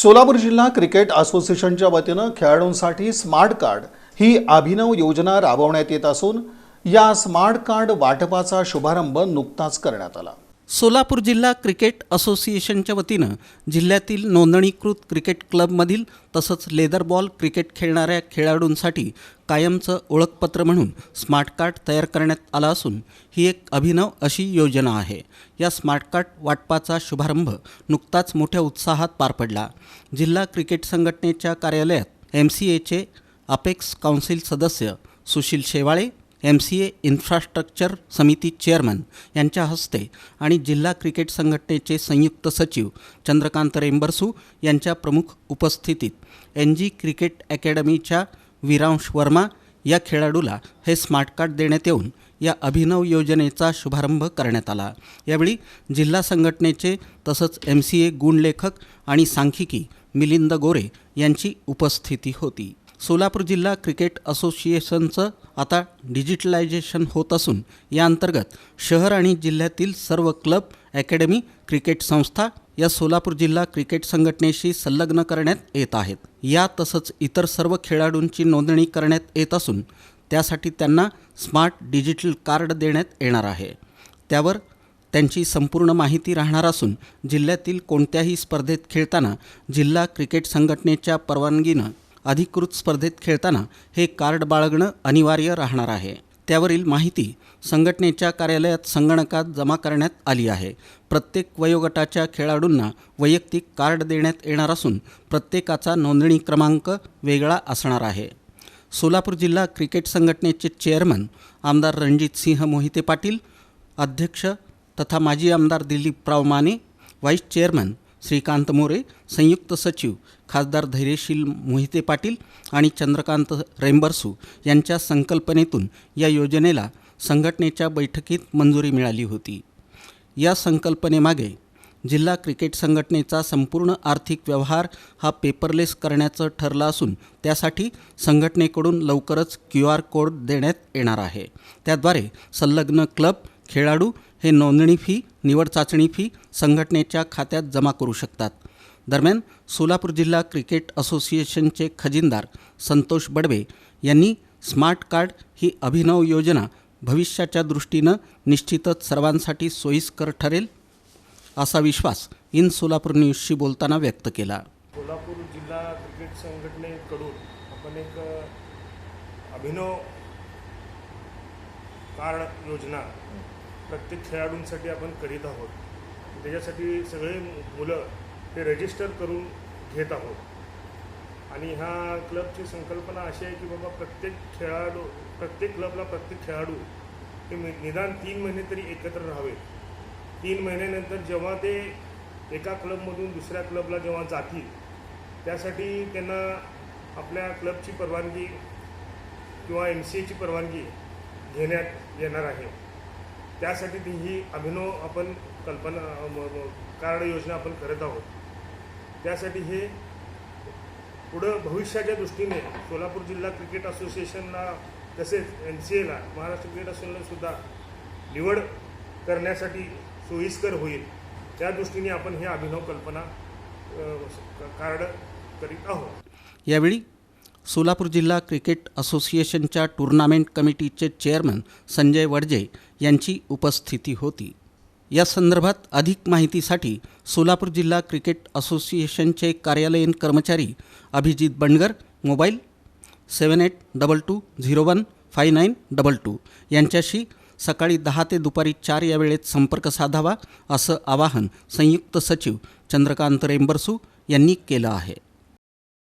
सोलापूर जिल्हा क्रिकेट असोसिएशनच्या वतीनं खेळाडूंसाठी स्मार्ट कार्ड ही अभिनव योजना राबवण्यात येत असून या स्मार्ट कार्ड वाटपाचा शुभारंभ नुकताच करण्यात आला. सोलापूर जिल्हा क्रिकेट असोसिएशनच्या वतीनं जिल्ह्यातील नोंदणीकृत क्रिकेट क्लबमधील तसंच लेदर बॉल क्रिकेट खेळणाऱ्या खेळाडूंसाठी कायमचं ओळखपत्र म्हणून स्मार्ट कार्ड तयार करण्यात आला असून ही एक अभिनव अशी योजना आहे. या स्मार्ट कार्ड वाटपाचा शुभारंभ नुकताच मोठ्या उत्साहात पार पडला. जिल्हा क्रिकेट संघटनेच्या कार्यालयात एम सी एचे अपेक्स काउन्सिल सदस्य Sushil Shewale M C A infrastructure समिती चेअरमन यांच्या हस्ते आणि जिल्हा क्रिकेट संघटनेचे संयुक्त सचिव चंद्रकांत रेंबरसू यांच्या प्रमुख उपस्थितीत एन जी क्रिकेट अकॅडमीच्या विरांश वर्मा या खेळाडूला हे स्मार्ट कार्ड देण्यात येऊन या अभिनव योजनेचा शुभारंभ करण्यात आला. यावेळी जिल्हा संघटनेचे तसंच एम सी ए गुणलेखक आणि सांख्यिकी मिलिंद गोरे यांची उपस्थिती होती. सोलापूर जिल्हा क्रिकेट असोसिएशनचं आता डिजिटलायझेशन होत असून या अंतर्गत शहर आणि जिल्ह्यातील सर्व क्लब अकॅडमी क्रिकेट संस्था या सोलापूर जिल्हा क्रिकेट संघटनेशी संलग्न करण्यात येत आहेत. या तसंच इतर सर्व खेळाडूंची नोंदणी करण्यात येत असून त्यासाठी त्यांना स्मार्ट डिजिटल कार्ड देण्यात येणार आहे. त्यावर त्यांची संपूर्ण माहिती राहणार असून जिल्ह्यातील कोणत्याही स्पर्धेत खेळताना जिल्हा क्रिकेट संघटनेच्या परवानगीनं अधिकृत स्पर्धेत खेळताना हे कार्ड बाळगणं अनिवार्य राहणार आहे. त्यावरील माहिती संघटनेच्या कार्यालयात संगणकात जमा करण्यात आली आहे. प्रत्येक वयोगटाच्या खेळाडूंना वैयक्तिक कार्ड देण्यात येणार असून प्रत्येकाचा नोंदणी क्रमांक वेगळा असणार आहे. सोलापूर जिल्हा क्रिकेट संघटनेचे चेअरमन आमदार रणजित सिंह मोहिते पाटील अध्यक्ष तथा माजी आमदार दिलीपराव माने व्हाईस चेअरमन श्रीकांत मोरे संयुक्त सचिव खासदार धैर्यशील मोहिते पाटील आणि चंद्रकांत रेंबरसू यांच्या संकल्पनेतून या योजनेला संघटनेच्या बैठकीत मंजुरी मिळाली होती. या संकल्पनेमागे जिल्हा क्रिकेट संघटनेचा संपूर्ण आर्थिक व्यवहार हा पेपरलेस करण्याचं ठरलं असून त्यासाठी संघटनेकडून लवकरच क्यू आर कोड देण्यात येणार आहे. त्याद्वारे संलग्न क्लब खेळाडू हे नोंदणी फी निवड चाचणी फी संघटनेच्या खात्यात जमा करू शकतात. दरम्यान सोलापूर जिल्हा क्रिकेट असोसिएशनचे खजिनदार संतोष बडवे यांनी स्मार्ट कार्ड ही अभिनव योजना भविष्याच्या दृष्टीनं निश्चितच सर्वांसाठी सोयीस्कर ठरेल असा विश्वास इन सोलापूर न्यूजशी बोलताना व्यक्त केला. सोलापूर जिल्हा क्रिकेट संघटनेकडून आपण एक अभिनव कार्ड योजना प्रत्येक खेळाडूंसाठी आपण करीत आहोत. त्याच्यासाठी सगळे मुलं ते रजिस्टर करून घेत आहोत. आणि ह्या क्लबची संकल्पना अशी आहे की बाबा प्रत्येक खेळाडू प्रत्येक क्लबला प्रत्येक खेळाडू हे निदान तीन महिने तरी एकत्र राहावे. तीन महिन्यानंतर जेव्हा ते एका क्लबमधून दुसऱ्या क्लबला जेव्हा जातील त्यासाठी त्यांना आपल्या क्लबची परवानगी किंवा एम सी एची परवानगी घेण्यात येणार आहे. त्यासाठी ती ही अभिनव आपण कल्पना कार्ड योजना आपण करत आहोत. त्यासाठी हे पुढं भविष्याच्या दृष्टीने सोलापूर जिल्हा क्रिकेट असोसिएशनला तसेच एन सी एला महाराष्ट्र क्रिकेट असोसिएशनला सुद्धा निवड करण्यासाठी सोयीस्कर होईल. त्या दृष्टीने आपण हे अभिनव कल्पना कार्ड करीत आहोत. यावेळी सोलापूर जिल्हा क्रिकेट असोसिएशनच्या टुर्नामेंट कमिटीचे चेअरमन संजय वडजे यांची उपस्थिती होती. या संदर्भात अधिक माहितीसाठी सोलापूर जिल्हा क्रिकेट असोसिएशनचे कार्यालयीन कर्मचारी Abhijit Bandgar mobile seven eight double two zero one five nine double two यांच्याशी सकाळी दहा ते दुपारी चार या वेळेत संपर्क साधावा असं आवाहन संयुक्त सचिव चंद्रकांत रेंबरसू यांनी केलं आहे.